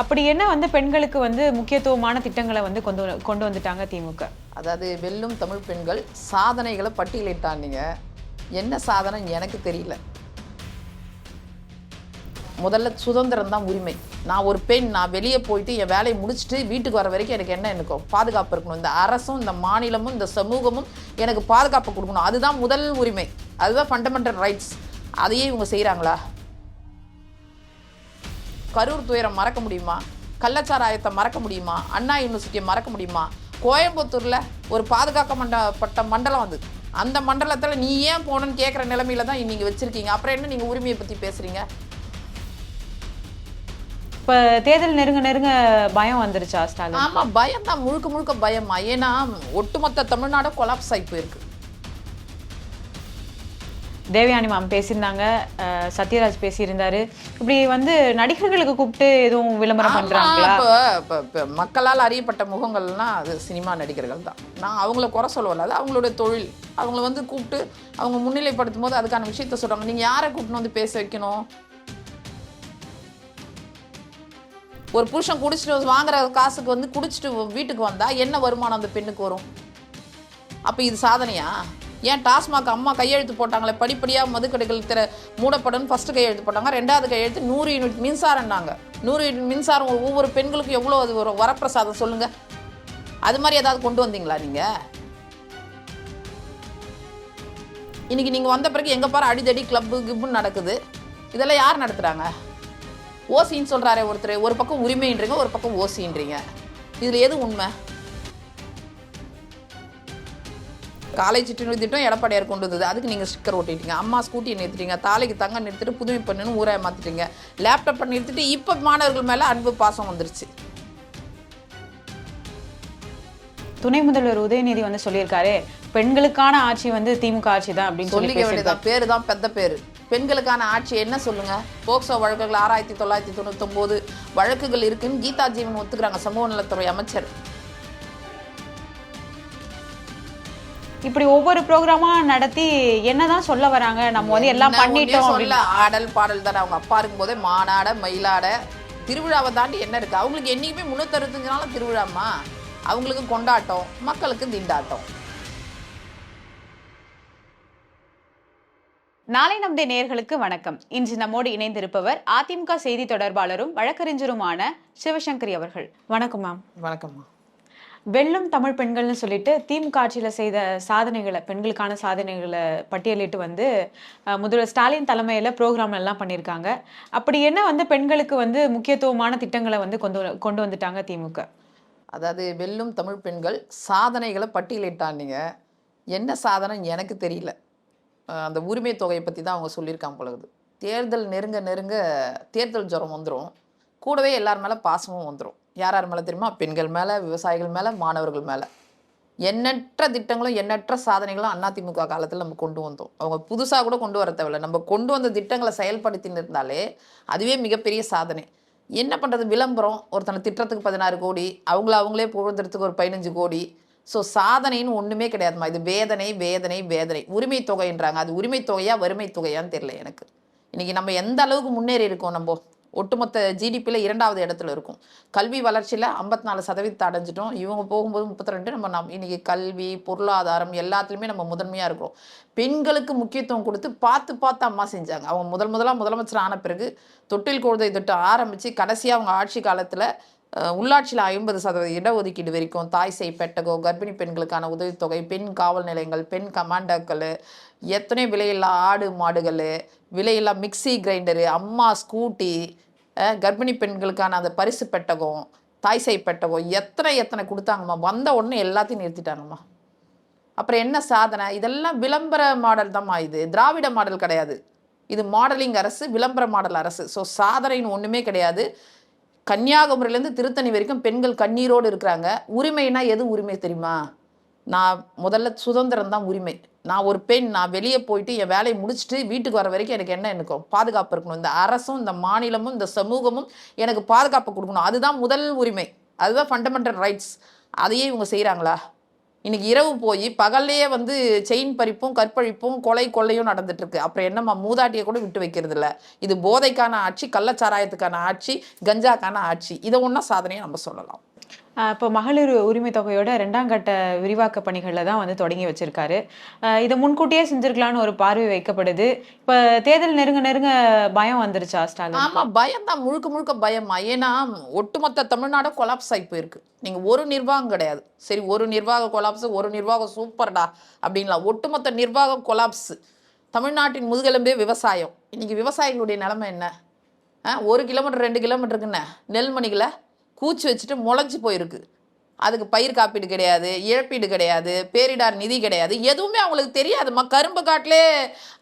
அப்படி என்ன வந்து பெண்களுக்கு வந்து முக்கியத்துவமான திட்டங்களை வந்து கொண்டு கொண்டு வந்துட்டாங்க திமுக? அதாவது வெல்லும் தமிழ் பெண்கள் சாதனைகளை பட்டியலிட்டாங்க என்ன சாதனை எனக்கு தெரியல. முதல்ல சுதந்திரம் தான் உரிமை. நான் ஒரு பெண் நான் வெளியே போயிட்டு என் வேலையை முடிச்சுட்டு வீட்டுக்கு வர வரைக்கும் எனக்கு என்ன இருக்கும் பாதுகாப்பு இருக்கணும். இந்த அரசும் இந்த மாநிலமும் இந்த சமூகமும் எனக்கு பாதுகாப்பு கொடுக்கணும். அதுதான் முதல் உரிமை. அதுதான் ஃபண்டமெண்டல் ரைட்ஸ் அதையே இவங்க செய்கிறாங்களா கரூர் துயரம் மறக்க முடியுமா? கள்ளச்சாராயத்தை மறக்க முடியுமா? அண்ணா யூனிவர்சிட்டியை மறக்க முடியுமா? கோயம்புத்தூரில் ஒரு பாதுகாக்கப்பட்ட மண்டலம் அது. அந்த மண்டலத்தில் நீ ஏன் போகணுன்னு கேட்குற நிலமையில தான் நீங்கள் வச்சுருக்கீங்க. அப்புறம் என்ன நீங்கள் உரிமையை பற்றி பேசுகிறீங்க இப்ப தேர்தல் நெருங்க நெருங்க பயம் வந்துருச்சா ஸ்டாலின்? ஆமாம் பயம் தான். முழுக்க முழுக்க பயமா ஏன்னா ஒட்டுமொத்த தமிழ்நாடும் கொலாப்ஸ் ஆகி போயிருக்கு. தேவயானி மேம் பேசியிருந்தாங்க. சத்யராஜ் பேசியிருந்தாரு. இப்படி வந்து நடிகர்களுக்கு கூப்பிட்டு எதுவும் விளம்பரம் பண்றாங்களா? இப்போ மக்களால் அறியப்பட்ட முகங்கள்னா அது சினிமா நடிகர்கள் தான். நான் அவங்கள குறை சொல்லல. அது அவங்களுடைய தொழில். அவங்கள வந்து கூப்பிட்டு அவங்க முன்னிலைப்படுத்தும் போது அதுக்கான விஷயத்த சொல்கிறாங்க நீங்கள் யாரை கூப்பிட்டு வந்து பேச வைக்கணும்? ஒரு புருஷன் குடிச்சிட்டு வாங்குற காசுக்கு வந்து குடிச்சிட்டு வீட்டுக்கு வந்தால் என்ன வருமானம் அந்த பெண்ணுக்கு வரும்? அப்போ இது சாதனையா? ஏன் டாஸ்மாக் அம்மா கையெழுத்து போட்டாங்களே? படிப்படியாக மதுக்கடைகள் திற மூடப்படும். ஃபஸ்ட்டு கையெழுத்து போட்டாங்க. ரெண்டாவது கையெழுத்து நூறு யூனிட் மின்சாரம்னாங்க. நூறு யூனிட் மின்சாரம் ஒவ்வொரு பெண்களுக்கும் எவ்வளோ அது ஒரு வரப்பிரசாதம் சொல்லுங்கள் அது மாதிரி ஏதாவது கொண்டு வந்தீங்களா நீங்கள் இன்றைக்கி நீங்கள் வந்த பிறகு எங்கே பாரு அடிதடி கிளப்பு கிப்புன்னு நடக்குது. இதெல்லாம் யார் நடத்துகிறாங்க ஓசின்னு சொல்கிறாரே ஒருத்தர். ஒரு பக்கம் உரிமைன்றீங்க ஒரு பக்கம் ஓசின்றீங்க. இதில் எது உண்மை? காலை சிற்றுநீர் திட்டம் எடப்பாடியார் கொண்டு வந்தது. அதுக்கு நீங்கள் ஸ்டிக்கர் ஒட்டிட்டீங்க. அம்மா ஸ்கூட்டியை நிறுத்திட்டீங்க. தாலைக்கு தங்க நிறுத்திட்டு புதுமை பண்ணுன்னு ஊரை மாற்றிட்டீங்க லேப்டாப்பை நிறுத்திட்டு இப்போ மாணவர்கள் மேலே அன்பு பாசம் வந்துருச்சு. துணை முதல்வர் உதயநிதி வந்து சொல்லியிருக்காரு பெண்களுக்கான ஆட்சி வந்து திமுக ஆட்சி தான் அப்படின்னு சொல்லி சொல்லிக்க வேண்டியதான் பேரு தான் பெத்த பேரு. பெண்களுக்கான ஆட்சி என்ன சொல்லுங்க? போக்சோ வழக்குகள் ஆறாயிரத்தி தொள்ளாயிரத்தி தொண்ணூத்தொம்போது வழக்குகள் இருக்குன்னு கீதா ஜீவன் ஒத்துக்கிறாங்க. சமூக நலத்துறை அமைச்சர். இப்படி ஒவ்வொரு ப்ரோக்ராமா நடத்தி என்னதான் சொல்ல வராங்க? நம்ம வந்து எல்லாம் பண்ணிட்டோம் சொல்ல ஆடல் பாடல் தானே அவங்க அப்பா இருக்கும்போதே மானாட மயிலாட திருவிழாவை தாண்டி என்ன இருக்கு? அவங்களுக்கு என்னைக்குமே முன்னூத்தறுபத்தஞ்சு நாளும் திருவிழாமா அவங்களுக்கு கொண்டாட்டம் மக்களுக்கு திண்டாட்டம். நாளை நம்முடைய நேயர்களுக்கு வணக்கம். இன்று நம்மோடு இணைந்திருப்பவர் அதிமுக செய்தி தொடர்பாளரும் வழக்கறிஞருமான சிவசங்கரி அவர்கள். வணக்கம் மேம். வணக்கம்மா வெல்லும் தமிழ் பெண்கள்னு சொல்லிட்டு திமுக ஆட்சியில் செய்த சாதனைகளை பெண்களுக்கான சாதனைகளை பட்டியலிட்டு வந்து முதல்வர் ஸ்டாலின் தலைமையில் ப்ரோக்ராம் எல்லாம் பண்ணியிருக்காங்க. அப்படி என்ன வந்து பெண்களுக்கு வந்து முக்கியத்துவமான திட்டங்களை வந்து கொண்டு கொண்டு வந்துட்டாங்க திமுக? அதாவது வெல்லும் தமிழ் பெண்கள் சாதனைகளை பட்டியலிட்டாங்க என்ன சாதனை எனக்கு தெரியல. அந்த உரிமை தொகையை பற்றி தான் அவங்க சொல்லியிருக்காங்க பொழுது தேர்தல் நெருங்க நெருங்க தேர்தல் ஜுரம் வந்துடும் கூடவே எல்லார் மேலே பாசமும் வந்துடும் யார் யார் மேலே தெரியுமா? பெண்கள் மேலே விவசாயிகள் மேலே மாணவர்கள் மேலே. எண்ணற்ற திட்டங்களும் எண்ணற்ற சாதனைகளும் அதிமுக காலத்தில் நம்ம கொண்டு வந்தோம். அவங்க புதுசாக கூட கொண்டு வர தேவையில்லை. நம்ம கொண்டு வந்த திட்டங்களை செயல்படுத்தின்னு இருந்தாலே அதுவே மிகப்பெரிய சாதனை. என்ன பண்ணுறது விளம்பரம். ஒருத்தனை திட்டத்துக்கு பதினாறு கோடி அவங்கள அவங்களே புகழ்ந்துறதுக்கு ஒரு பதினஞ்சு கோடி. ஸோ சாதனைன்னு ஒன்றுமே கிடையாதுமா இது வேதனை வேதனை வேதனை. உரிமை தொகைன்றாங்க. அது உரிமை தொகையா வறுமை தொகையான்னு தெரியல எனக்கு. இன்னைக்கு நம்ம எந்த அளவுக்கு முன்னேறி இருக்கோம் நம்ம? ஒட்டுமொத்த ஜிடிபியில் இரண்டாவது இடத்துல இருக்கும். கல்வி வளர்ச்சியில் ஐம்பத்தி நாலு சதவீதத்தை அடைஞ்சிட்டோம். இவங்க போகும்போது முப்பத்தி ரெண்டு நம்ம நம் இன்னைக்கு கல்வி பொருளாதாரம் எல்லாத்துலேயுமே நம்ம முதன்மையாக இருக்கிறோம். பெண்களுக்கு முக்கியத்துவம் கொடுத்து பார்த்து பார்த்து அம்மா செஞ்சாங்க. அவங்க முதல் முதலாக முதலமைச்சர் ஆன பிறகு தொட்டில் குழந்தை திட்டம் ஆரம்பித்து கடைசியாக அவங்க ஆட்சி காலத்தில் உள்ளாட்சியில் ஐம்பது சதவீத இடஒதுக்கீடு வரைக்கும் தாய் செய் பெட்டகோ கர்ப்பிணி பெண்களுக்கான உதவித்தொகை பெண் காவல் நிலையங்கள் பெண் கமாண்டர்கள் எத்தனை விலையில்லா ஆடு மாடுகள் விலையில்லா மிக்ஸி கிரைண்டரு அம்மா ஸ்கூட்டி கர்ப்பிணி பெண்களுக்கான அந்த பரிசு பெட்டகம் தாய் செய் பெட்டகம் எத்தனை எத்தனை கொடுத்தாங்கம்மா? வந்த உடனே எல்லாத்தையும் நிறுத்திட்டாங்கம்மா. அப்புறம் என்ன சாதனை? இதெல்லாம் விளம்பர மாடல் தான்மா இது. திராவிட மாடல் கிடையாது. இது மாடலிங் அரசு விளம்பர மாடல் அரசு. ஸோ சாதனைன்னு ஒன்றுமே கிடையாது. கன்னியாகுமரியிலேருந்து திருத்தணி வரைக்கும் பெண்கள் கண்ணீரோடு இருக்கிறாங்க. உரிமைனா எது உரிமை தெரியுமா? நான் முதல்ல சுதந்திரம் தான் உரிமை. நான் ஒரு பெண் நான் வெளியே போயிட்டு என் வேலையை முடிச்சுட்டு வீட்டுக்கு வர வரைக்கும் எனக்கு என்ன எனக்கும் பாதுகாப்பு இருக்கணும். இந்த அரசும் இந்த மாநிலமும் இந்த சமூகமும் எனக்கு பாதுகாப்பு கொடுக்கணும். அதுதான் முதல் உரிமை. அதுதான் ஃபண்டமெண்டல் ரைட்ஸ் அதையே இவங்க செய்கிறாங்களா இன்னைக்கு இரவு போய் பகல்லையே வந்து செயின் பறிப்பும் கற்பழிப்பும் கொலை கொள்ளையும் நடந்துட்டு இருக்கு. அப்புறம் என்னம்மா மூதாட்டியை கூட விட்டு வைக்கிறது இல்லை. இது போதைக்கான ஆட்சி கள்ளச்சாராயத்துக்கான ஆட்சி கஞ்சாக்கான ஆட்சி. இதை ஒன்றா சாதனையை நம்ம சொல்லலாம். இப்போ மகளிர் உரிமை தொகையோட ரெண்டாம் கட்ட விரிவாக்க பணிகளில் தான் வந்து தொடங்கி வச்சிருக்காரு. இதை முன்கூட்டியே செஞ்சிருக்கலாம்னு ஒரு பார்வை வைக்கப்படுது. இப்போ தேர்தல் நெருங்க நெருங்க பயம் வந்துருச்சா ஸ்டாலின்? பயம் தான். முழுக்க முழுக்க பயமா ஏன்னா ஒட்டுமொத்த தமிழ்நாடும் கொலாப்ஸ் ஆகி போயிருக்கு. நீங்கள் ஒரு நிர்வாகம் கிடையாது. சரி ஒரு நிர்வாக கொலாப்ஸ் ஒரு நிர்வாகம் சூப்பர்டா அப்படின்லாம். ஒட்டுமொத்த நிர்வாகம் கொலாப்ஸ் தமிழ்நாட்டின் முதுகெலும்பே விவசாயம். இன்னைக்கு விவசாயிகளுடைய நிலைமை என்ன? ஆ, ஒரு கிலோமீட்டர் ரெண்டு கிலோமீட்டருக்குன்னு நெல்மணிகளை கூச்சி வச்சுட்டு முளைச்சி போயிருக்கு. அதுக்கு பயிர் காப்பீடு கிடையாது இழப்பீடு கிடையாது பேரிடார் நிதி கிடையாது. எதுவுமே அவங்களுக்கு தெரியாதும்மா கரும்பு காட்டிலே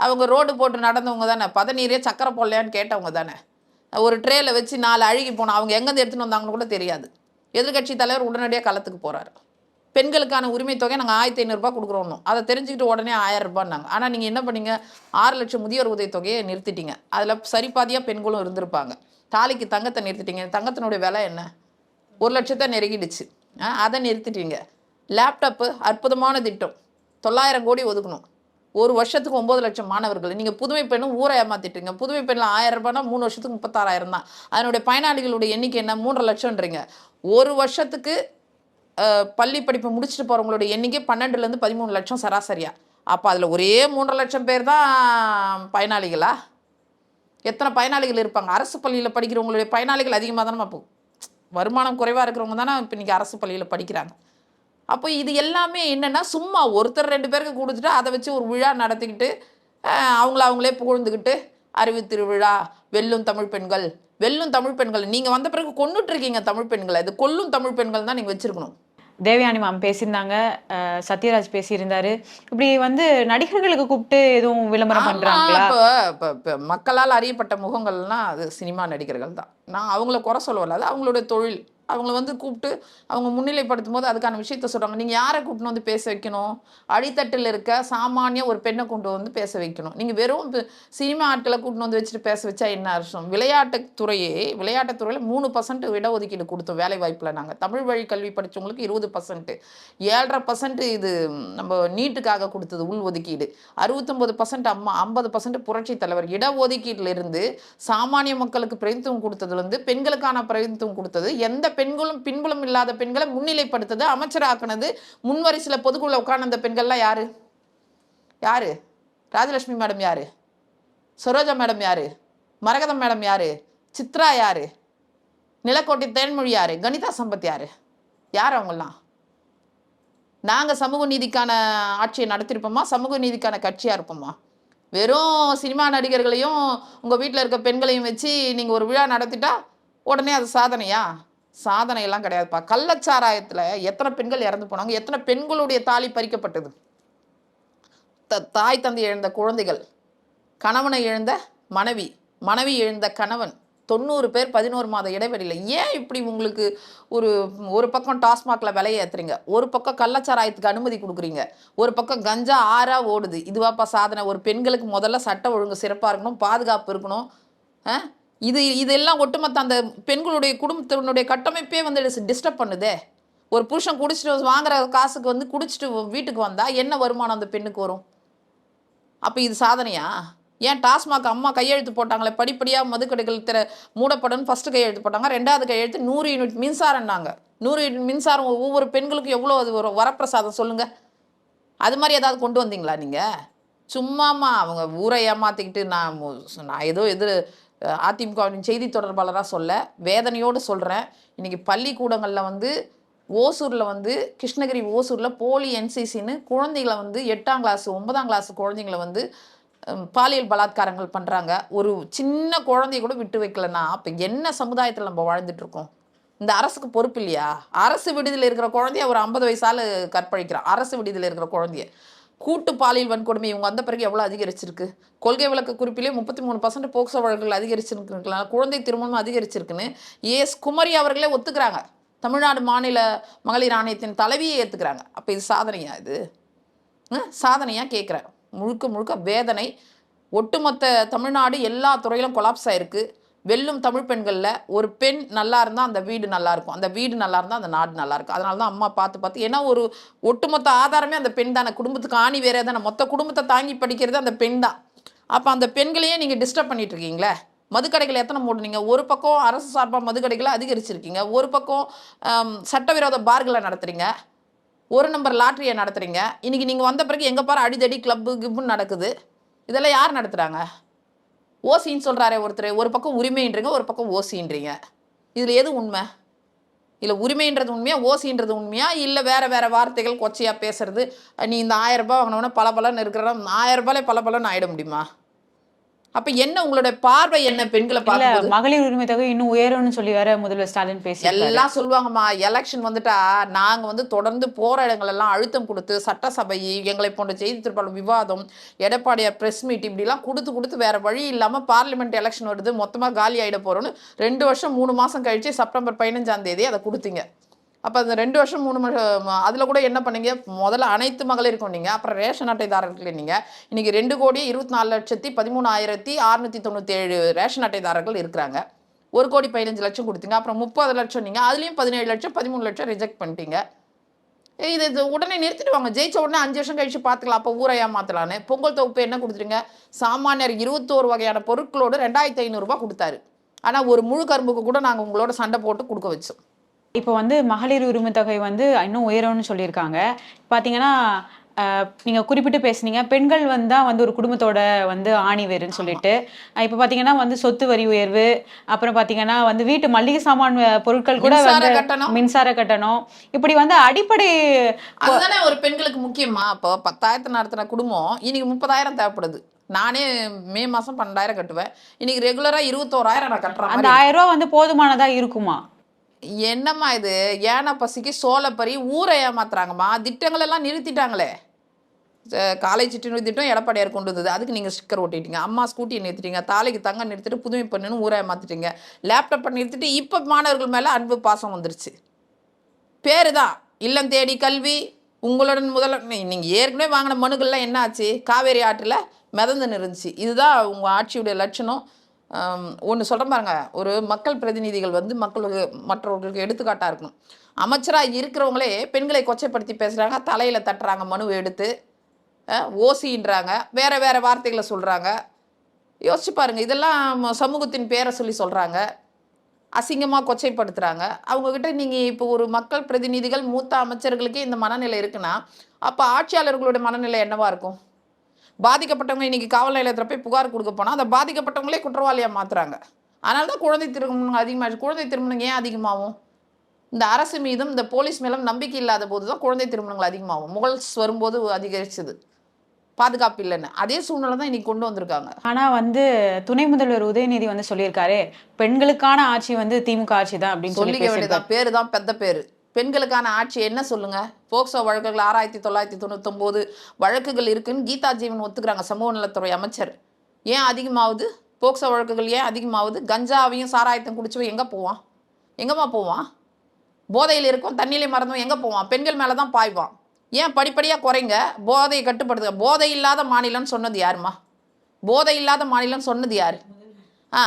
அவங்க ரோடு போட்டு நடந்தவங்க தானே. பதநீரே சக்கரை போடலையான்னு கேட்டவங்க தானே. ஒரு ட்ரேல வச்சு நாலு அழுகி போனோம் அவங்க எங்கேருந்து எடுத்துன்னு வந்தாங்கன்னு கூட தெரியாது. எதிர்க்கட்சி தலைவர் உடனடியாக களத்துக்கு போகிறாரு பெண்களுக்கான உரிமை தொகை நாங்கள் ஆயிரத்தி ஐநூறுரூபா கொடுக்குறோம் அதை தெரிஞ்சுக்கிட்டு உடனே ஆயிரம் ரூபான்னாங்க. ஆனால் நீங்கள் என்ன பண்ணீங்க? ஆறு லட்சம் முதியோர் உதவி தொகையை நிறுத்திட்டீங்க. அதில் சரிபாதியாக பெண்களும் இருந்திருப்பாங்க. தாலிக்கு தங்கத்தை நிறுத்திட்டீங்க. தங்கத்தினுடைய விலை என்ன? ஒரு லட்சத்தை நெருங்கிடுச்சு. ஆ, அதை நிறுத்திட்டீங்க. லேப்டாப்பு அற்புதமான திட்டம். தொள்ளாயிரம் கோடி ஒதுக்கணும். ஒரு வருஷத்துக்கு ஒம்பது லட்சம் மாணவர்கள். நீங்கள் புதுமை பெண்ணும் ஊரை ஏமாத்திட்டீங்க. புதுமை பெண்ணில் ஆயிரம் ரூபாய்னா மூணு வருஷத்துக்கு முப்பத்தாறாயிரம் தான். அதனுடைய பயனாளிகளுடைய எண்ணிக்கை என்ன? மூன்றரை லட்சம்ன்றீங்க. ஒரு வருஷத்துக்கு பள்ளி படிப்பு முடிச்சுட்டு போகிறவங்களுடைய எண்ணிக்கை பன்னெண்டுலேருந்து பதிமூணு லட்சம் சராசரியா. அப்போ அதில் ஒரே மூன்றரை லட்சம் பேர் தான் பயனாளிகளா? எத்தனை பயனாளிகள் இருப்பாங்க? அரசு பள்ளியில் படிக்கிறவங்களுடைய பயனாளிகள் அதிகமாக தானே இப்போ வருமானம் குறைவாக இருக்கிறவங்க தானே இப்போ இன்றைக்கி அரசு பள்ளியில் படிக்கிறாங்க. அப்போ இது எல்லாமே என்னென்னா சும்மா ஒருத்தர் ரெண்டு பேருக்கு கொடுத்துட்டு அதை வச்சு ஒரு விழா நடத்திக்கிட்டு அவங்கள அவங்களே புகழ்ந்துக்கிட்டு அறிவு திருவிழா வெல்லும் தமிழ் பெண்கள் வெல்லும் தமிழ் பெண்கள் நீங்கள் வந்த பிறகு கொண்டுட்ருக்கீங்க இருக்கீங்க தமிழ் பெண்களை இது கொல்லும் தமிழ் பெண்கள் தான் நீங்கள் வச்சுருக்கணும். தேவயானி மேம் பேசியிருந்தாங்க சத்யராஜ் பேசியிருந்தாரு. இப்படி வந்து நடிகர்களுக்கு கூப்பிட்டு எதுவும் விளம்பரம் இப்போ மக்களால் அறியப்பட்ட முகங்கள்லாம் அது சினிமா நடிகர்கள் தான். நான் அவங்கள குறை சொல்ல வரல அது அவங்களுடைய தொழில். அவங்கள வந்து கூப்பிட்டு அவங்க முன்னிலைப்படுத்தும் போது அதுக்கான விஷயத்த சொல்கிறாங்க நீங்கள் யாரை கூப்பிட்டு வந்து பேச வைக்கணும்? அடித்தட்டில் இருக்க சாமானிய ஒரு பெண்ணை கொண்டு வந்து பேச வைக்கணும். நீங்கள் வெறும் சினிமா ஆட்களை கூப்பிட்டு வந்து வச்சுட்டு பேச வச்சா என்ன அர்த்தம்? விளையாட்டுத் துறையே விளையாட்டுத் துறையில் மூணு பர்சன்ட் இடஒதுக்கீடு கொடுத்தோம் வேலை வாய்ப்பில் நாங்கள் தமிழ் வழி கல்வி படித்தவங்களுக்கு இருபது பர்சன்ட் ஏழரை பர்சன்ட் இது நம்ம நீட்டுக்காக கொடுத்தது உள் ஒதுக்கீடு. அறுபத்தொம்பது பர்சன்ட் அம்மா ஐம்பது பர்சன்ட் புரட்சி தலைவர். இடஒதுக்கீட்டிலிருந்து சாமானிய மக்களுக்கு பிரதித்துவம் கொடுத்ததுலேருந்து பெண்களுக்கான பிரதித்துவம் கொடுத்தது எந்த பெண்களும் பின்புலம் இல்லாத பெண்களை முன்னிலைப்படுத்தது அமைச்சராக்குனது முன்வரிசையில் பொதுக்குள்ள உட்கார்ந்த பெண்கள்லாம் யாரு? யாரு? ராஜலட்சுமி மேடம் யாரு? சரோஜா மேடம் யாரு? மரகதம் மேடம் யாரு? சித்ரா யாரு? நிலக்கோட்டை தேன்மொழி யாரு? கணிதா சம்பத் யாரு? யார் அவங்கெல்லாம்? நாங்கள் சமூக நீதிக்கான ஆட்சியை நடத்திருப்போமா சமூக நீதிக்கான கட்சியாக இருப்போமா? வெறும் சினிமா நடிகர்களையும் உங்கள் வீட்டில் இருக்க பெண்களையும் வச்சு நீங்கள் ஒரு விழா நடத்திட்டா உடனே அது சாதனையா? சாதனையெல்லாம் கிடையாதுப்பா. கள்ளச்சாராயத்தில் எத்தனை பெண்கள் இறந்து போனாங்க? எத்தனை பெண்களுடைய தாலி பறிக்கப்பட்டது? த தாய் தந்தை எழுந்த குழந்தைகள் கணவனை எழுந்த மனைவி மனைவி எழுந்த கணவன் தொண்ணூறு பேர் பதினோரு மாத இடைவெளியில். ஏன் இப்படி உங்களுக்கு ஒரு ஒரு பக்கம் டாஸ்மாகில் விலையை ஏற்றுறீங்க ஒரு பக்கம் கள்ளச்சாராயத்துக்கு அனுமதி கொடுக்குறீங்க. ஒரு பக்கம் கஞ்சா ஆறா ஓடுது. இதுவாப்பா சாதனை. ஒரு பெண்களுக்கு முதல்ல சட்ட ஒழுங்கு சிறப்பாக இருக்கணும் பாதுகாப்பு இருக்கணும். ஆ? இது இதெல்லாம் ஒட்டுமொத்த அந்த பெண்களுடைய குடும்பத்தினுடைய கட்டமைப்பே வந்து டிஸ்டர்ப் பண்ணுதே. ஒரு புருஷன் குடிச்சிட்டு வாங்குற காசுக்கு வந்து குடிச்சிட்டு வீட்டுக்கு வந்தால் என்ன வருமானம் அந்த பெண்ணுக்கு வரும்? அப்போ இது சாதனையா? ஏன் டாஸ்மாக் அம்மா கையெழுத்து போட்டாங்களே? படிப்படியாக மதுக்கடைகள் திற மூடப்படும். ஃபஸ்ட்டு கையெழுத்து போட்டாங்க. ரெண்டாவது கையெழுத்து நூறு யூனிட் மின்சாரம்னாங்க. நூறு யூனிட் மின்சாரம் ஒவ்வொரு பெண்களுக்கும் எவ்வளோ அது வரும் வரப்பிரசாதம் சொல்லுங்கள் அது மாதிரி ஏதாவது கொண்டு வந்தீங்களா நீங்கள் சும்மாமா அவங்க ஊரை ஏமாற்றிக்கிட்டு நான் நான் ஏதோ எது அதிமுகவின் செய்தி தொடர்பாளராக சொல்ல வேதனையோடு சொல்கிறேன் இன்றைக்கி பள்ளிக்கூடங்களில் வந்து ஓசூரில் வந்து கிருஷ்ணகிரி ஓசூரில் போலி என்சிசின்னு குழந்தைகளை வந்து எட்டாம் கிளாஸ் ஒன்பதாம் கிளாஸ் குழந்தைங்களை வந்து பாலியல் பலாத்காரங்கள் பண்ணுறாங்க ஒரு சின்ன குழந்தைய கூட விட்டு வைக்கலன்னா அப்போ என்ன சமுதாயத்தில் நம்ம வாழ்ந்துட்டுருக்கோம் இந்த அரசுக்கு பொறுப்பு இல்லையா? அரசு விடுதியில் இருக்கிற குழந்தைய ஒரு ஐம்பது வயசால் கற்பழிக்கிறான் அரசு விடுதியில் இருக்கிற குழந்தைய. கூட்டு பாலியல் வன்கொடுமை இவங்க வந்த பிறகு எவ்வளோ அதிகரிச்சிருக்கு? கொள்கை விளக்க குறிப்பிலே முப்பத்தி மூணு பர்சன்ட் போக்சோ வழக்குகள் அதிகரிச்சிருக்குலாம் குழந்தை திருமணம் அதிகரிச்சிருக்குன்னு ஏஎஸ் குமரி அவர்களே ஒத்துக்கிறாங்க. தமிழ்நாடு மாநில மகளிர் ஆணையத்தின் தலைவியை ஏற்றுக்கிறாங்க அப்போ இது சாதனையா இது? சாதனையாக கேட்குறேன் முழுக்க முழுக்க வேதனை. ஒட்டுமொத்த தமிழ்நாடு எல்லா துறையிலும் கொலாப்ஸ் ஆயிருக்கு. வெல்லும் தமிழ் பெண்களில் ஒரு பெண் நல்லா இருந்தால் அந்த வீடு நல்லா இருக்கும். அந்த வீடு நல்லா இருந்தால் அந்த நாடு நல்லா இருக்கும். அதனால தான் அம்மா பார்த்து பார்த்து ஏன்னா ஒரு ஒட்டுமொத்த ஆதாரமே அந்த பெண் தானே. குடும்பத்துக்கு ஆணி வேறே தானே. மொத்த குடும்பத்தை தாங்கி படிக்கிறது அந்த பெண் தான். அப்போ அந்த பெண்களையே நீங்கள் டிஸ்டர்ப் பண்ணிட்டு இருக்கீங்களே? மதுக்கடைகளை எத்தனை மூடுனீங்க? ஒரு பக்கம் அரசு சார்பாக மதுக்கடைகளை அதிகரிச்சிருக்கீங்க. ஒரு பக்கம் சட்டவிரோத பார்களை நடத்துறீங்க. ஒரு நம்பர் லாட்ரியை நடத்துறீங்க. இன்னைக்கு நீங்கள் வந்த பிறகு எங்கே பாரு அடிதடி கிளப்பு கிப்புன்னு நடக்குது. இதெல்லாம் யார் நடத்துகிறாங்க ஓசின்னு சொல்கிறாரே ஒருத்தர். ஒரு பக்கம் உரிமைன்றீங்க ஒரு பக்கம் ஓசின்றீங்க. இதில் எது உண்மை? இல்லை உரிமைன்றது உண்மையா ஓசின்றது உண்மையா? இல்லை வேறு வேறு வார்த்தைகள் கொச்சையாக பேசுறது? நீ இந்த ஆயிரம் ரூபாய் வாங்கினோன்னா பல பலன்னு இருக்கிற ஆயிரம் ரூபாயிலே பல பலன்னு ஆகிட முடியுமா? அப்போ என்ன உங்களுடைய பார்வை என்ன பெண்களை பார்க்கும்போது? மகளிர் உரிமை தொகை இன்னும் உயரும்னு சொல்லி வேற முதல்வர் ஸ்டாலின் பேசி எல்லாம் சொல்லுவாங்கம்மா எலெக்ஷன் வந்துட்டா நாங்க வந்து தொடர்ந்து போற இடங்கள் எல்லாம் அழுத்தம் கொடுத்து சட்டசபை எங்களை போன்ற செய்தி திருப்பாளர் விவாதம் எடப்பாடியார் பிரஸ் மீட் இப்படிலாம் கொடுத்து கொடுத்து வேற வழி இல்லாம பார்லிமெண்ட் எலெக்ஷன் வருது மொத்தமா காலி ஆயிட போறோம்னு ரெண்டு வருஷம் மூணு மாசம் கழிச்சு செப்டம்பர் பதினஞ்சாம் தேதி அதை கொடுத்தீங்க. அப்போ அந்த ரெண்டு வருஷம் மூணு வருஷம் அதில் கூட என்ன பண்ணீங்க? முதல்ல அனைத்து மகளிருக்கும் நீங்கள் அப்புறம் ரேஷன் அட்டைதாரர்கள் நீங்கள் இன்றைக்கி ரெண்டு கோடி இருபத்தி நாலு லட்சத்தி பதிமூணாயிரத்தி அறுநூற்றி தொண்ணூற்றி ஏழு ரேஷன் அட்டைதாரர்கள் இருக்கிறாங்க. ஒரு கோடி பதினஞ்சு லட்சம் கொடுத்தீங்க. அப்புறம் முப்பது லட்சம் நீங்கள் அதுலேயும் பதினேழு லட்சம் பதிமூணு லட்சம் ரிஜெக்ட் பண்ணிட்டீங்க. இது இது உடனே நிறுத்திடுவாங்க. ஜெயிச்ச உடனே அஞ்சு வருஷம் கழிச்சு பார்த்துக்கலாம் அப்போ ஊரை ஏமாத்தலான்னு பொங்கல் தொகுப்பு என்ன கொடுத்துருங்க? சாமானியர் இருபத்தோரு வகையான பொருட்களோடு ரெண்டாயிரத்தி ஐநூறுரூபா கொடுத்தாரு. ஆனால் ஒரு முழு கரும்புக்கு கூட நாங்கள் உங்களோட சண்டை போட்டு கொடுக்க வச்சோம். இப்போ வந்து மகளிர் உரிமை தொகை வந்து இன்னும் உயரும்னு சொல்லியிருக்காங்க. பாத்தீங்கன்னா அஹ், நீங்க குறிப்பிட்டு பேசுனீங்க பெண்கள் வந்தா வந்து ஒரு குடும்பத்தோட வந்து ஆணி வேறுன்னு சொல்லிட்டு. இப்போ பாத்தீங்கன்னா வந்து சொத்து வரி உயர்வு அப்புறம் பாத்தீங்கன்னா வந்து வீட்டு மளிகை சாமான் பொருட்கள் கூட மின்சார வந்து கட்டணம். மின்சார கட்டணம். இப்படி வந்து அடிப்படை அதுதானே ஒரு பெண்களுக்கு முக்கியமா? இப்போ பத்தாயிரத்து நடத்தின குடும்பம் இன்னைக்கு முப்பதாயிரம் தேவைப்படுது. நானே மே மாசம் பன்னெண்டாயிரம் கட்டுவேன். இன்னைக்கு ரெகுலரா இருபத்தோராயிரம் நான் கட்டுற அந்த ஆயிரம் ரூபாய் வந்து போதுமானதா இருக்குமா? என்னம்மா இது? ஏன பசிக்கு சோளப்பறி ஊரை ஏமாத்துறாங்கம்மா. திட்டங்கள் எல்லாம் நிறுத்திட்டாங்களே. காலை சிற்றுண்டி திட்டம் எடப்பாடியார் கொண்டு வந்தது. அதுக்கு நீங்கள் ஸ்டிக்கர் ஓட்டிட்டீங்க அம்மா ஸ்கூட்டியை நிறுத்திட்டீங்க. தாலைக்கு தங்க நிறுத்திட்டு புதுமை பண்ணுன்னு ஊரை ஏமாத்திட்டீங்க. லேப்டாப்பை நிறுத்திட்டு இப்போ மாணவர்கள் மேலே அன்பு பாசம் வந்துருச்சு. பேர் தான் இல்லம் தேடி கல்வி உங்களுடன் முதல்ல நீங்கள் ஏற்கனவே வாங்கின மனுக்கள்லாம் என்ன ஆச்சு காவேரி ஆற்றில் மிதந்து இருந்துச்சு இதுதான் உங்கள் ஆட்சியுடைய லட்சணம். ஒன்று சொல்கிறேன் பாருங்க. ஒரு மக்கள் பிரதிநிதிகள் வந்து மக்களுக்கு மற்றவர்களுக்கு எடுத்துக்காட்டாக இருக்கணும். அமைச்சராக இருக்கிறவங்களே பெண்களை கொச்சைப்படுத்தி பேசுகிறாங்க தலையில் தட்டுறாங்க மனுவை எடுத்து ஓசின்றாங்க வேறு வேறு வார்த்தைகளை சொல்கிறாங்க யோசிச்சு பாருங்கள் இதெல்லாம் சமூகத்தின் பேரை சொல்லி சொல்கிறாங்க அசிங்கமாக கொச்சைப்படுத்துகிறாங்க அவங்கக்கிட்ட நீங்கள் இப்போ ஒரு மக்கள் பிரதிநிதிகள் மூத்த அமைச்சர்களுக்கே இந்த மனநிலை இருக்குன்னா அப்போ ஆட்சியாளர்களுடைய மனநிலை என்னவாக இருக்கும்? பாதிக்கப்பட்டவங்க இன்னைக்கு காவல் நிலையத்தில் போய் புகார் கொடுக்க போனால் அந்த பாதிக்கப்பட்டவங்களே குற்றவாளியாக மாற்றுறாங்க அதனால தான் குழந்தை திருமணம் அதிகமாகிடுச்சு குழந்தை திருமணம் ஏன் அதிகமாகும்? இந்த அரசு மீதும் இந்த போலீஸ் மேலும் நம்பிக்கை இல்லாத போது தான் குழந்தை திருமணங்கள் அதிகமாகும். முகல்ஸ் வரும்போது அதிகரிச்சது. பாதுகாப்பு இல்லைன்னு. அதே சூழ்நிலை தான் இன்னைக்கு கொண்டு வந்திருக்காங்க. ஆனா வந்து துணை முதல்வர் உதயநிதி வந்து சொல்லியிருக்காரு பெண்களுக்கான ஆட்சி வந்து திமுக ஆட்சி தான் அப்படின்னு சொல்லி சொல்லிக்க வேண்டியதான் பேரு தான் பெத்த பேரு. பெண்களுக்கான ஆட்சி என்ன சொல்லுங்க? போக்சோ வழக்குகள் ஆறாயிரத்தி தொள்ளாயிரத்தி தொண்ணூத்தொம்போது வழக்குகள் இருக்குன்னு கீதா ஜீவன் ஒத்துக்கிறாங்க சமூக நலத்துறை அமைச்சர். ஏன் அதிகமாகுது? போக்சோ வழக்குகள் ஏன் அதிகமாகுது? கஞ்சாவையும் சாராயத்தையும் குடிச்சவன் எங்கே போவான்? எங்கம்மா போவான்? போதையில் இருக்கும் தண்ணியிலே மறந்தவன் எங்கே போவான்? பெண்கள் மேலே தான் பாய்வான். ஏன் படிப்படியாக குறைங்க? போதையை கட்டுப்படுத்துங்க. போதை இல்லாத மாநிலம்னு சொன்னது யாருமா போதை இல்லாத மாநிலம் சொன்னது யார்? ஆ.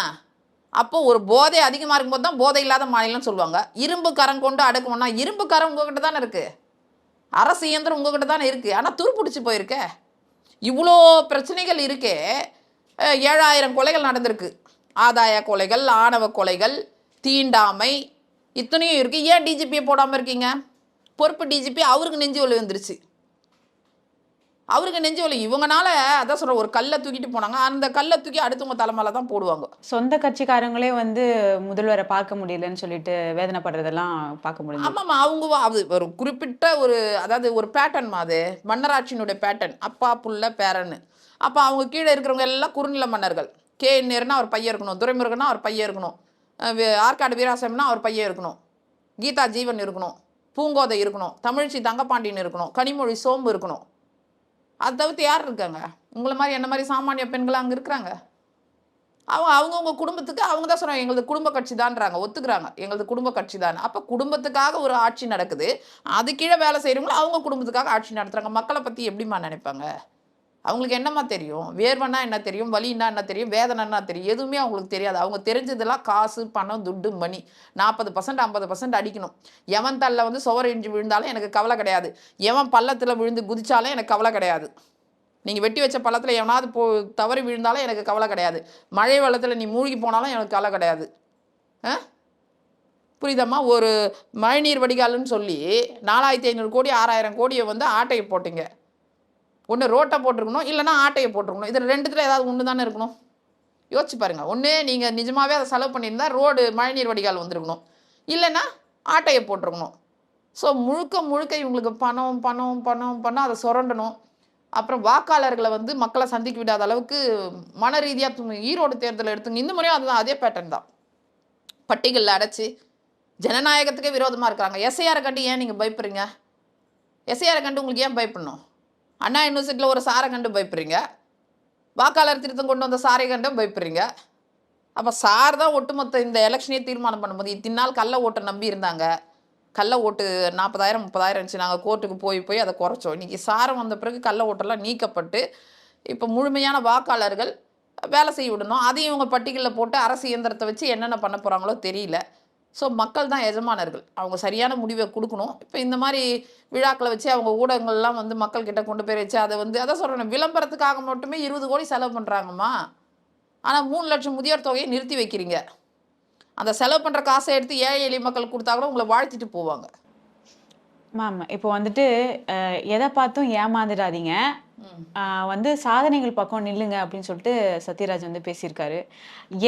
அப்போ ஒரு போதை அதிகமாக இருக்கும்போது தான் போதை இல்லாத மாநிலம்னு சொல்லுவாங்க. இரும்பு கரம் கொண்டு அடக்குவோம்னா இரும்பு கரம் உங்ககிட்ட தானே இருக்குது அரசு இயந்திரம் உங்ககிட்ட தானே இருக்குது ஆனால் துருப்பிடிச்சு போயிருக்கே. இவ்வளோ பிரச்சனைகள் இருக்கே. ஏழாயிரம் கொலைகள் நடந்திருக்கு. ஆதாய கொலைகள் ஆணவ கொலைகள் தீண்டாமை இத்தனையும் இருக்குது ஏன் டிஜிபியை போடாமல் இருக்கீங்க? பொறுப்பு டிஜிபி அவருக்கு நெஞ்சு ஒளி வந்துருச்சு. அவருக்கு நெஞ்சு வலி. இவங்கனால அதான் சொல்ற ஒரு கல்லை தூக்கிட்டு போனாங்க. அந்த கல்லை தூக்கி அடுத்தவங்க தலைமையில தான் போடுவாங்க. சொந்த கட்சிக்காரங்களே வந்து முதல்வரை பார்க்க முடியலன்னு சொல்லிட்டு வேதனைப்படுறதெல்லாம் பார்க்க முடியுது ஆமாம்மா அவங்க அது ஒரு குறிப்பிட்ட ஒரு அதாவது ஒரு பேட்டர்ன் அது. மன்னராட்சியினுடைய பேட்டர்ன் அப்பா புள்ள பேரன்னு. அப்போ அவங்க கீழே இருக்கிறவங்க எல்லாம் குறுநில மன்னர்கள். கே நேருனா அவர் பையன் இருக்கணும். துரைமுருகனா அவர் பையன் இருக்கணும். ஆற்காடு வீராசாமினா அவர் பையன் இருக்கணும். கீதா ஜீவன் இருக்கணும். பூங்கோதை இருக்கணும். தமிழ்ச்சி தங்கப்பாண்டியன் இருக்கணும். கனிமொழி சோம்பு இருக்கணும். அதை தவிர்த்து யார் இருக்காங்க? உங்களை மாதிரி என்ன மாதிரி சாமானிய பெண்கள் அங்கே இருக்கிறாங்க? அவங்க அவங்கவுங்க குடும்பத்துக்கு அவங்க தான் சொல்கிறாங்க எங்களது குடும்ப கட்சி தான்றாங்க ஒத்துக்கிறாங்க எங்களது குடும்ப கட்சி தான் அப்போ குடும்பத்துக்காக ஒரு ஆட்சி நடக்குது அது கீழே வேலை செய்கிறவங்களும் அவங்க குடும்பத்துக்காக ஆட்சி நடத்துகிறாங்க மக்களை பற்றி எப்படிமா நினைப்பாங்க? அவங்களுக்கு என்னம்மா தெரியும்? வேர்வைன்னா என்ன தெரியும்? வலின்னா என்ன தெரியும்? வேதனைன்னா தெரியும்? எதுவுமே அவங்களுக்கு தெரியாது. அவங்க தெரிஞ்சதெல்லாம் காசு பணம் துட்டு மணி நாற்பது பர்சன்ட் ஐம்பது பர்சன்ட் அடிக்கணும். எவன் தள்ள வந்து சுவர் இஞ்சி விழுந்தாலும் எனக்கு கவலை கிடையாது. எவன் பள்ளத்தில் விழுந்து குதிச்சாலும் எனக்கு கவலை கிடையாது. நீங்கள் வெட்டி வச்ச பள்ளத்தில் எவனாவது போ தவறி விழுந்தாலும் எனக்கு கவலை கிடையாது. மழை வெள்ளத்தில் நீ மூழ்கி போனாலும் எனக்கு கவலை கிடையாது. ஆ? புரியுதம்மா? ஒரு மழைநீர் வடிகால்னு சொல்லி நாலாயிரத்தி ஐநூறு கோடி ஆறாயிரம் கோடியை வந்து ஆட்டையை போட்டிங்க. ஒன்று ரோட்டை போட்டிருக்கணும் இல்லைன்னா ஆட்டையை போட்டிருக்கணும். இது ரெண்டுத்தில் ஏதாவது ஒன்று தானே இருக்கணும்? யோசிச்சு பாருங்கள் ஒன்று நீங்கள் நிஜமாகவே அதை செலவு பண்ணியிருந்தா ரோடு மழைநீர் வடிகால் வந்திருக்கணும். இல்லைன்னா ஆட்டையை போட்டிருக்கணும். ஸோ முழுக்க முழுக்க இவங்களுக்கு பணம் பணம் பணம் பணம் அதை சுரண்டணும். அப்புறம் வாக்காளர்களை வந்து மக்களை சந்திக்க விடாத அளவுக்கு மன ரீதியாக ஈரோடு தேர்தல் எடுத்துங்க. இந்த முறையும் அதுதான் அதே பேட்டர்ன் தான். பட்டிகளில் அடைச்சி ஜனநாயகத்துக்கே விரோதமாக இருக்கிறாங்க. எஸ்ஐஆரை கண்டு ஏன் நீங்கள் பயப்படுறீங்க? எஸ்ஐஆரை கண்டு உங்களுக்கு ஏன் பயப்படணும்? அண்ணா யூனிவர்சிட்டியில் ஒரு சாரை கண்டு பயப்படுறீங்க. வாக்காளர் திருத்தம் கொண்டு வந்த சாரை கண்டும் பயப்படுறீங்க. அப்போ சார் தான் ஒட்டுமொத்த இந்த எலெக்ஷனே தீர்மானம் பண்ணும்போது இத்தினாள் கள்ள ஓட்டை நம்பி இருந்தாங்க. கள்ள ஓட்டு நாற்பதாயிரம் முப்பதாயிரம் இருந்துச்சு. நாங்கள் கோர்ட்டுக்கு போய் போய் அதை குறைச்சோம். இன்றைக்கி சாரம் வந்த பிறகு கள்ள ஓட்டெல்லாம் நீக்கப்பட்டு இப்போ முழுமையான வாக்காளர்கள் வேலை செய்ய விடணும். அதையும் இவங்க பட்டியலில் போட்டு அரசு இயந்திரத்தை வச்சு என்னென்ன பண்ண போகிறாங்களோ தெரியல. ஸோ மக்கள் தான் எஜமானர்கள். அவங்க சரியான முடிவை கொடுக்கணும். இப்போ இந்த மாதிரி விழாக்களை வச்சு அவங்க ஊடகங்கள்லாம் வந்து மக்கள்கிட்ட கொண்டு போய் வச்சு அதை வந்து அதான் சொல்கிறேன் விளம்பரத்துக்காக மட்டுமே இருபது கோடி செலவு பண்ணுறாங்கம்மா ஆனால் மூணு லட்சம் முதியோர் தொகையை நிறுத்தி வைக்கிறீங்க. அந்த செலவு பண்ணுற காசை எடுத்து ஏழை எளிய மக்கள் கொடுத்தா கூட உங்களை வாழ்த்திட்டு போவாங்க. மேம் இப்போ வந்துட்டு எதை பார்த்தும் ஏமாந்துடாதீங்க. வந்து சாதனைகள் பக்கம் நில்லுங்க அப்படின்னு சொல்லிட்டு சத்யராஜ் வந்து பேசியிருக்காரு.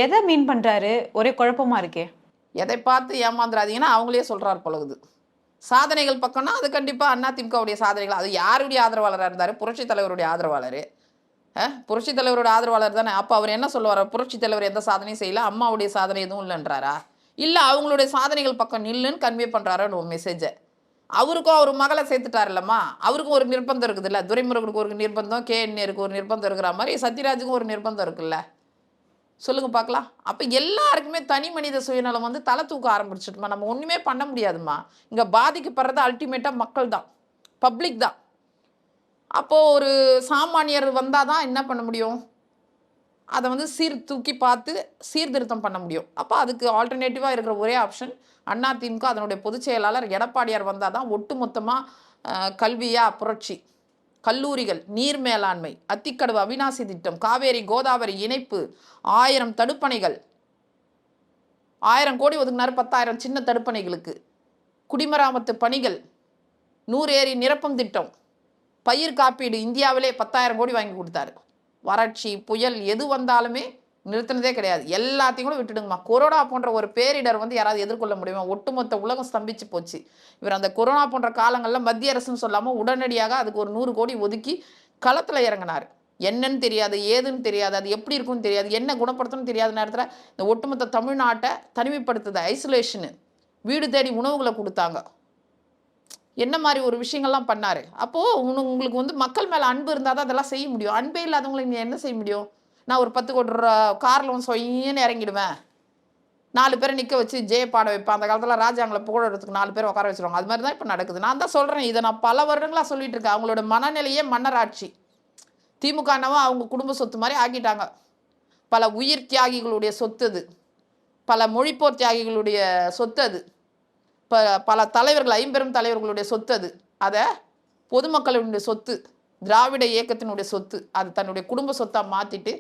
எதை மீன் பண்றாரு? ஒரே குழப்பமா இருக்கே. எதை பார்த்து ஏமாந்துடாதீங்கன்னா அவங்களே சொல்கிறார் பழகுது சாதனைகள் பக்கம்னா அது கண்டிப்பாக அதிமுகவுடைய சாதனைகள். அது யாருடைய ஆதரவாளராக இருந்தார்? புரட்சி தலைவருடைய ஆதரவாளர். புரட்சி தலைவரோட ஆதரவாளர் தானே. அப்போ அவர் என்ன சொல்லுவார்? புரட்சி தலைவர் எந்த சாதனையும் செய்யல அம்மாவுடைய சாதனை எதுவும் இல்லைன்றாரா? இல்லை அவங்களுடைய சாதனைகள் பக்கம் நில்லுன்னு கன்வே பண்ணுறாரோன்னு ஒரு மெசேஜை அவருக்கும் அவர் மகளை சேர்த்துட்டாருல்லம்மா. அவருக்கும் ஒரு நிர்பந்தம் இருக்குதுல்ல. துரைமுருகனுக்கு ஒரு நிர்பந்தம் கேஎன்ஏருக்கு ஒரு நிர்பந்தம் இருக்கிற மாதிரி சத்யராஜுக்கும் ஒரு நிர்பந்தம் இருக்குல்ல. சொல்லுங்கள் பார்க்கலாம். அப்போ எல்லாருக்குமே தனி மனித சுயநலம் வந்து தலை தூக்க ஆரம்பிச்சிட்டுமா நம்ம ஒன்றுமே பண்ண முடியாதும்மா இங்கே பாதிக்கப்படுறது அல்டிமேட்டாக மக்கள் தான். பப்ளிக் தான். அப்போது ஒரு சாமானியர் வந்தால் தான் என்ன பண்ண முடியும்? அதை வந்து சீர் தூக்கி பார்த்து சீர்திருத்தம் பண்ண முடியும். அப்போ அதுக்கு ஆல்டர்னேட்டிவாக இருக்கிற ஒரே ஆப்ஷன் அதிமுக அதனுடைய பொதுச் செயலாளர் எடப்பாடியார் வந்தால் தான் ஒட்டுமொத்தமாக கல்வியாக புரட்சி. கல்லூரிகள் நீர் மேலாண்மை அத்திக்கடவு அவிநாசி திட்டம் காவேரி கோதாவரி இணைப்பு ஆயிரம் தடுப்பணைகள். ஆயிரம் கோடி ஒதுங்கினார் பத்தாயிரம் சின்ன தடுப்பணைகளுக்கு. குடிமராமத்து பணிகள் நூறு ஏரி நிரப்பும் திட்டம். பயிர் காப்பீடு இந்தியாவிலே பத்தாயிரம் கோடி வாங்கி கொடுத்தாரு. வறட்சி புயல் எது வந்தாலுமே நிறுத்தினதே கிடையாது. எல்லாத்தையும் கூட விட்டுடுங்கம்மா. கொரோனா போன்ற ஒரு பேரிடர் வந்து யாராவது எதிர்கொள்ள முடியுமா? ஒட்டுமொத்த உலகம் ஸ்தம்பிச்சு போச்சு. இவர் அந்த கொரோனா போன்ற காலங்களில் மத்திய அரசுன்னு சொல்லாமல் உடனடியாக அதுக்கு ஒரு நூறு கோடி ஒதுக்கி களத்தில் இறங்கினார். என்னன்னு தெரியாது ஏதுன்னு தெரியாது அது எப்படி இருக்குன்னு தெரியாது என்ன குணப்படுத்தணும்னு தெரியாத நேரத்தில் இந்த ஒட்டுமொத்த தமிழ்நாட்டை தனிமைப்படுத்துது ஐசோலேஷனு வீடு தேடி உணவுகளை கொடுத்தாங்க. என்ன மாதிரி ஒரு விஷயங்கள்லாம் பண்ணார். அப்போது உங்களுக்கு வந்து மக்கள் மேலே அன்பு இருந்தால் தான் அதெல்லாம் செய்ய முடியும். அன்பே இல்லாதவங்களை நீ என்ன செய்ய முடியும்? நான் ஒரு பத்து கோடி ரூபா காரில் வந்து சொயின்னு இறங்கிடுவேன். நாலு பேரை நிற்க வச்சு ஜெய பாட வைப்பேன். அந்த காலத்தில் ராஜாங்களை புகழறதுக்கு நாலு பேர் உட்கார வச்சுருவாங்க. அது மாதிரி தான் இப்போ நடக்குது. நான் தான் சொல்கிறேன் இதை நான் பல வருடங்களாக சொல்லிட்டு இருக்கேன். அவங்களோட மனநிலையே மன்னராட்சி திமுகனவும் அவங்க குடும்ப சொத்து மாதிரி ஆக்கிட்டாங்க. பல உயிர் தியாகிகளுடைய சொத்து அது. பல மொழிப்போர் தியாகிகளுடைய சொத்து அது. ப பல தலைவர்கள் ஐம்பெரும் தலைவர்களுடைய சொத்து அது. அதை பொதுமக்களுடைய சொத்து. திராவிட இயக்கத்தினுடைய சொத்து அது தன்னுடைய குடும்ப சொத்தாக மாற்றிட்டு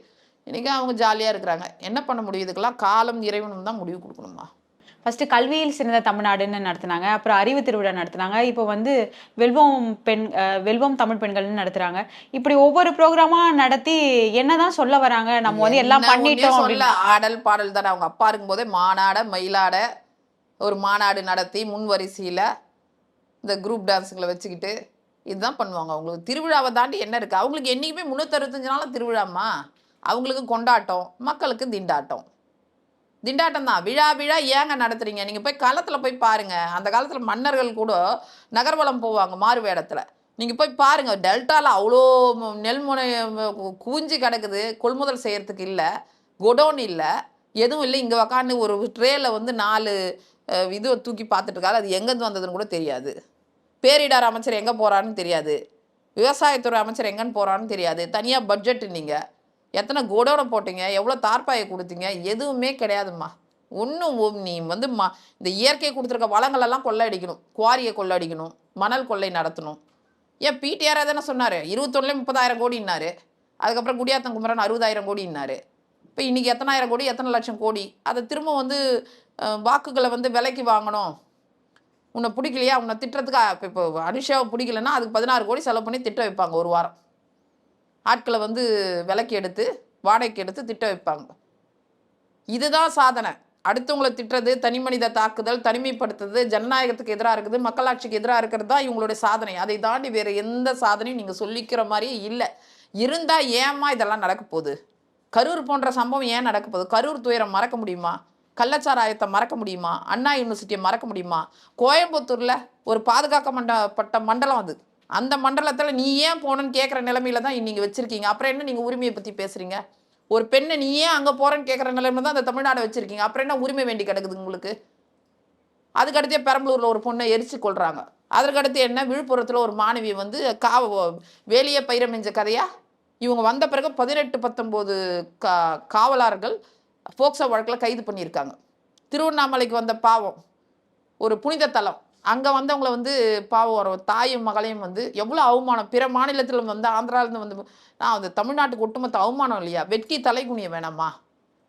இன்றைக்கி அவங்க ஜாலியாக இருக்கிறாங்க. என்ன பண்ண முடியும்? இதுக்கெல்லாம் காலம் இறைவனும் தான் முடிவு கொடுக்கணுமா? ஃபர்ஸ்ட் கல்வியில் சிறந்த தமிழ்நாடுன்னு நடத்துனாங்க. அப்புறம் அறிவு திருவிழா நடத்துனாங்க. இப்போ வந்து வெல்வம் பெண் வெல்வம் தமிழ் பெண்கள்னு நடத்துறாங்க. இப்படி ஒவ்வொரு ப்ரோக்ராமா நடத்தி என்னதான் சொல்ல வராங்க? நம்ம வந்து எல்லாம் பண்ணிட்டோம் சொல்ல ஆடல் பாடல் தானே. அவங்க அப்பா இருக்கும்போதே மானாட மயிலாட ஒரு மாநாடு நடத்தி முன் வரிசையில் இந்த குரூப் டான்ஸுங்களை வச்சுக்கிட்டு இதுதான் பண்ணுவாங்க. அவங்களுக்கு திருவிழாவை தாண்டி என்ன இருக்குது அவங்களுக்கு என்றைக்குமே முந்நூற்றறுபத்தஞ்சு நாளும் திருவிழாம்மா. அவங்களுக்கு கொண்டாட்டம் மக்களுக்கு திண்டாட்டம். திண்டாட்டம் தான். விழா விழா ஏங்க நடத்துகிறீங்க நீங்கள் போய் காலத்தில் போய் பாருங்கள் அந்த காலத்தில் மன்னர்கள் கூட நகர்வலம் போவாங்க மாறு வேடத்தில். நீங்கள் போய் பாருங்கள் டெல்டாவில் அவ்வளோ நெல் முனை ம- கிடக்குது. கொள்முதல் செய்கிறதுக்கு இல்லை. கொடோன் இல்லை. எதுவும் இல்லை. இங்கே உக்காந்து ஒரு ட்ரேயில் வந்து நாலு இது தூக்கி பார்த்துட்டு இருக்காரு. அது எங்கேருந்து வந்ததுன்னு கூட தெரியாது. பேரிடார் அமைச்சர் எங்கே போகிறான்னு தெரியாது. விவசாயத்துறை அமைச்சர் எங்கன்னு போகிறான்னு தெரியாது. தனியாக பட்ஜெட் நீங்கள் எத்தனை கோடோட போட்டீங்க? எவ்வளோ தார்ப்பாயை கொடுத்தீங்க? எதுவுமே கிடையாதும்மா. ஒன்றும் நீ வந்து ம இந்த இயற்கை கொடுத்துருக்க வளங்களெல்லாம் கொள்ளையடிக்கணும். குவாரியை கொள்ளையடிக்கணும். மணல் கொள்ளை நடத்தணும். ஏன் பிடிஆர் தானே சொன்னார்? இருபத்தொன்னுல முப்பதாயிரம் கோடின்னாரு. அதுக்கப்புறம் குடியாத்தம் குமரன் அறுபதாயிரம் கோடின்னாரு. இப்போ இன்றைக்கி எத்தனாயிரம் கோடி? எத்தனை லட்சம் கோடி? அதை திரும்ப வந்து வாக்குகளை வந்து விலைக்கு வாங்கணும். உன்னை பிடிக்கலையா? உன்னை திட்டுறதுக்கு இப்போ அனுஷாவை பிடிக்கலன்னா அதுக்கு பதினாறு கோடி செலவு பண்ணி திட்ட வைப்பாங்க ஒரு வாரம். ஆட்களை வந்து விலைக்கு எடுத்து வாடகைக்கு எடுத்து திட்ட வைப்பாங்க. இதுதான் சாதனை. அடுத்தவங்களை திட்டுறது தனி மனித தாக்குதல் தனிமைப்படுத்துறது ஜனநாயகத்துக்கு எதிராக இருக்குது மக்களாட்சிக்கு எதிராக இருக்கிறது தான் இவங்களுடைய சாதனை. அதை தாண்டி வேறு எந்த சாதனையும் நீங்கள் சொல்லிக்கிற மாதிரியே இல்லை. இருந்தால் ஏம்மா இதெல்லாம் நடக்க போகுது? கரூர் போன்ற சம்பவம் ஏன் நடக்க போகுது? கரூர் துயரம் மறக்க முடியுமா? கள்ளச்சாராயத்தை மறக்க முடியுமா? அண்ணா யூனிவர்சிட்டியை மறக்க முடியுமா? கோயம்புத்தூரில் ஒரு பாதுகாக்க மண்டப்பட்ட மண்டலம் அது. அந்த மண்டலத்தில் நீ ஏன் போகணுன்னு கேட்குற நிலைமையில தான் நீங்கள் வச்சுருக்கீங்க. அப்புறம் என்ன நீங்கள் உரிமையை பற்றி பேசுகிறீங்க ஒரு பெண்ணை நீ ஏன் அங்கே போகிறேன்னு கேட்குற நிலைமை தான் அந்த தமிழ்நாடை வச்சுருக்கீங்க. அப்புறம் என்ன உரிமை வேண்டி கிடக்குது உங்களுக்கு? அதுக்கடுத்தே பெரம்பலூரில் ஒரு பொண்ணை எரிச்சு கொள்கிறாங்க அதற்கடுத்து என்ன? விழுப்புரத்தில் ஒரு மாணவி வந்து காவ வேலியை பயிரமைஞ்ச கதையா? இவங்க வந்த பிறகு பதினெட்டு பத்தொம்போது கா காவலாளர்கள் போக்சோ வழக்கில் கைது பண்ணியிருக்காங்க. திருவண்ணாமலைக்கு வந்த பாவம் ஒரு புனித தலம். அங்கே வந்தவங்கள வந்து பாவம் ஒரு தாயும் மகளையும் வந்து எவ்வளோ அவமானம். பிற மாநிலத்தில் வந்து ஆந்திராவிலேருந்து வந்து நான் அந்த தமிழ்நாட்டுக்கு ஒட்டுமொத்த அவமானம் இல்லையா? வெட்கி தலைகுனிய வேணாமா?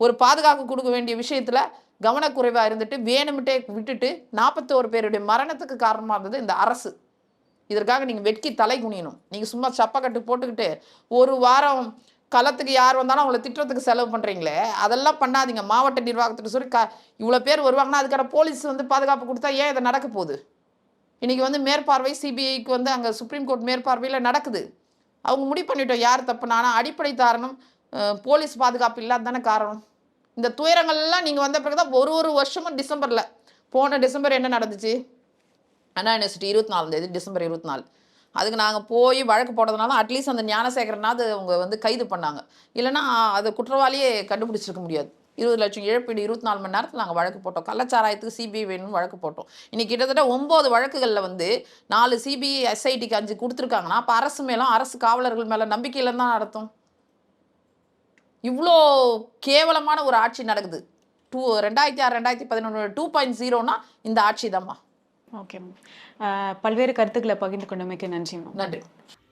ஒரு பாதுகாப்பு கொடுக்க வேண்டிய விஷயத்தில் கவனக்குறைவாக இருந்துட்டு வேணுமிட்டே விட்டுட்டு நாற்பத்தோரு பேருடைய மரணத்துக்கு காரணமாக இருந்தது இந்த அரசு. இதற்காக நீங்கள் வெட்கி தலை குனியணும். நீங்கள் சும்மா சப்பக்கட்டு போட்டுக்கிட்டு ஒரு வாரம் களத்துக்கு யார் வந்தாலும் அவங்கள திட்டுறதுக்கு செலவு பண்ணுறீங்களே அதெல்லாம் பண்ணாதீங்க. மாவட்ட நிர்வாகத்துக்கு சொல்லி க இவ்வளோ பேர் வருவாங்கன்னா அதுக்கான போலீஸ் வந்து பாதுகாப்பு கொடுத்தா ஏன் இதை நடக்க போகுது? இன்றைக்கி வந்து மேற்பார்வை சிபிஐக்கு வந்து அங்கே சுப்ரீம் கோர்ட் மேற்பார்வையில் நடக்குது. அவங்க முடிவு பண்ணிட்டோம். யார் தப்புனா ஆனால் அடிப்படை காரணம் போலீஸ் பாதுகாப்பு இல்லாத தானே காரணம். இந்த துயரங்கள்லாம் நீங்கள் வந்த பிறகு தான் ஒரு ஒரு வருஷமும் டிசம்பரில். போன டிசம்பர் என்ன நடந்துச்சு? அண்ணா யூனிவர்சிட்டி இருபத்தி நாலு தேதி டிசம்பர் இருபத்தி நாலு. அதுக்கு நாங்கள் போய் வழக்கு போடுறதுனால அட்லீஸ்ட் அந்த ஞானசேகரனாவது அவங்க வந்து கைது பண்ணாங்க. இல்லைன்னா அது குற்றவாளியே கண்டுபிடிச்சிருக்க முடியாது. இருபது லட்சம் இழப்பீடு இருபத்தி நாலு மணி நேரத்தில் நாங்கள் வழக்கு போட்டோம். கள்ளச்சாராயத்துக்கு சிபிஐ வேணும்னு வழக்கு போட்டோம். இன்னைக்கு கிட்டத்தட்ட ஒம்பது வழக்குகளில் வந்து நாலு சிபிஐ எஸ்ஐடிக்கு அஞ்சு கொடுத்துருக்காங்கன்னா அப்போ அரசு மேலும் அரசு காவலர்கள் மேலே நம்பிக்கையில் தான் நடத்தும். இவ்வளோ கேவலமான ஒரு ஆட்சி நடக்குது. டூ ரெண்டாயிரத்தி ஆறு ரெண்டாயிரத்தி பதினொன்று டூ பாயிண்ட் ஜீரோனா இந்த ஆட்சி தான்மா ஓகே பல்வேறு கருத்துக்களை பகிர்ந்து கொண்டமைக்கு நன்றி நன்றி.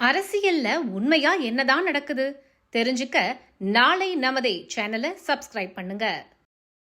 அரசியல்ல உண்மையா என்னதான் நடக்குது? தெரிஞ்சுக்க நாளை நமதே சேனலை சப்ஸ்கிரைப் பண்ணுங்க.